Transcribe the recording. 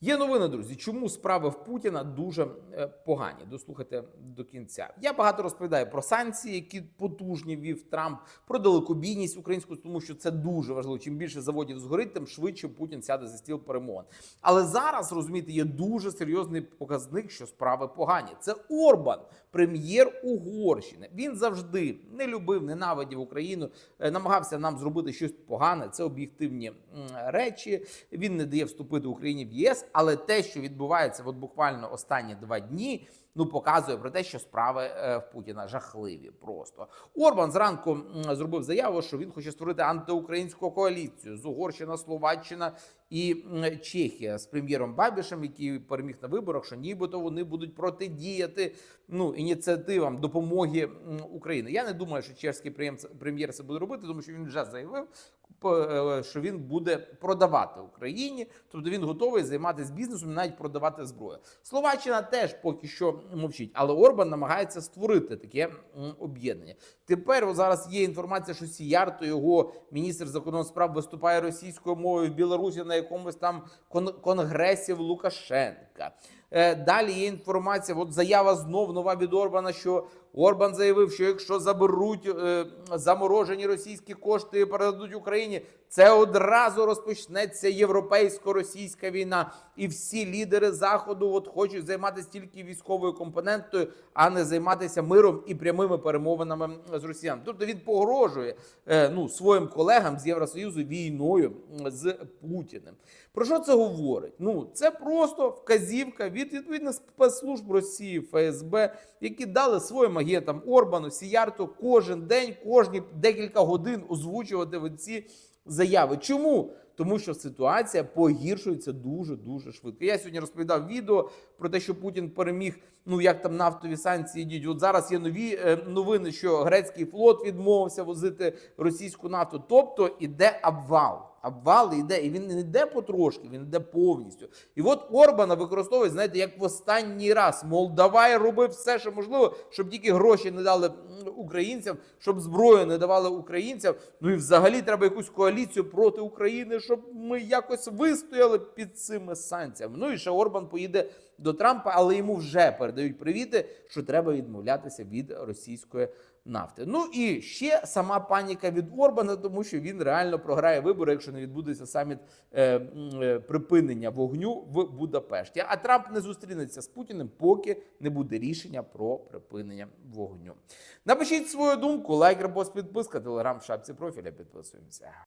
Є новини, друзі. Чому справи в Путіна дуже е, погані? Дослухайте до кінця. Я багато розповідаю про санкції, які потужні вів Трамп, про далекобійність українську, тому що це дуже важливо. Чим більше заводів згорить, тим швидше Путін сяде за стіл перемовин. Але зараз розумієте, є дуже серйозний показник, що справи погані. Це Орбан, прем'єр Угорщини. Він завжди не любив, ненавидів Україну, е, намагався нам зробити щось погане. Це об'єктивні речі. Він не дає вступити Україні в ЄС. Але те, що відбувається, от буквально останні два дні. Ну, показує про те, що справи е, в Путіна жахливі. Просто Орбан зранку зробив заяву, що він хоче створити антиукраїнську коаліцію з Угорщина, Словаччина і Чехія з прем'єром Бабішем, який переміг на виборах, що нібито вони будуть протидіяти ну ініціативам допомоги Україні. Я не думаю, що чешський прем'єр- це буде робити, тому що він вже заявив, е, що він буде продавати Україні, тобто він готовий займатися бізнесом, навіть продавати зброю. Словаччина теж поки що мовчить, але Орбан намагається створити таке об'єднання. Тепер зараз є інформація, що Сіярто, його міністр закордонних справ, виступає російською мовою в Білорусі на якомусь там кон- конгресі в Лукашенка. Е, Далі є інформація. От заява знов нова від Орбана, що Орбан заявив, що якщо заберуть е, заморожені російські кошти і передадуть Україні, це одразу розпочнеться європейсько-російська війна, і всі лідери заходу от хочуть займатися тільки військовою компонентою, а не займатися миром і прямими перемовинами з росіян. Тобто він погрожує е, ну своїм колегам з Євросоюзу війною з Путіним. Про що це говорить? Ну це просто вказівка від відповідно спецслужб Росії, ФСБ, які дали своїм агентам Орбану, Сіярту кожен день, кожні декілька годин озвучувати ці заяви. Чому? Тому що ситуація погіршується дуже дуже швидко. Я сьогодні розповідав відео про те, що Путін переміг. Ну як там нафтові санкції діють. От зараз є нові е, новини, що грецький флот відмовився возити російську нафту. Тобто іде обвал. Обвал іде, і він не йде потрошки, він йде повністю. І от Орбана використовують, знаєте, як в останній раз. Мол, давай роби все, що можливо, щоб тільки гроші не дали м, українцям, щоб зброю не давали українцям. Ну і взагалі треба якусь коаліцію проти України, щоб ми якось вистояли під цими санкціями. Ну і ще Орбан поїде до Трампа, але йому вже передають привіти, що треба відмовлятися від російської нафти. Ну і ще сама паніка від Орбана, тому що він реально програє вибори, якщо не відбудеться саміт е, е, припинення вогню в Будапешті. А Трамп не зустрінеться з Путіним, поки не буде рішення про припинення вогню. Напишіть свою думку, лайк, репост, підписка, телеграм в шапці профіля. Підписуємося.